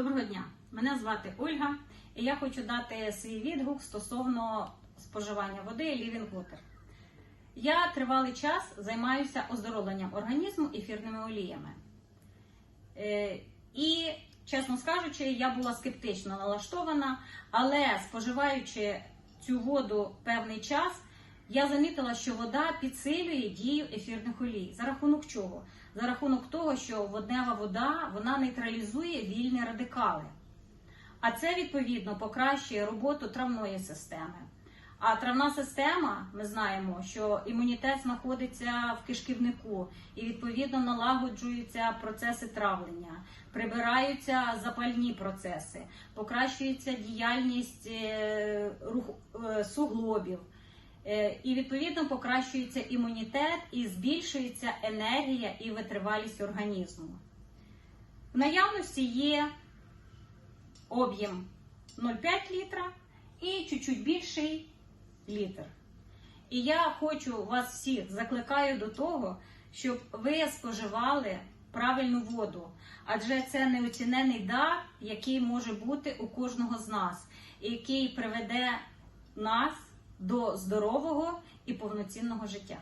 Доброго дня! Мене звати Ольга, і я хочу дати свій відгук стосовно споживання води Living Water. Я тривалий час займаюся оздоровленням організму ефірними оліями. Е, І, чесно скажучи, я була скептично налаштована, але споживаючи цю воду певний час, я замітила, що вода підсилює дію ефірних олій. За рахунок чого? За рахунок того, що воднева вода вона нейтралізує вільні радикали. А це відповідно покращує роботу травної системи. А травна система, ми знаємо, що імунітет знаходиться в кишківнику і відповідно налагоджуються процеси травлення, прибираються запальні процеси, покращується діяльність е, е, суглобів. Е, І відповідно покращується імунітет і збільшується енергія і витривалість організму. В наявності є об'єм 0,5 літра і чуть-чуть більший літр. І я хочу вас всіх закликаю до того, щоб ви споживали правильну воду, адже це неоцінений дар, який може бути у кожного з нас, який приведе нас до здорового і повноцінного життя.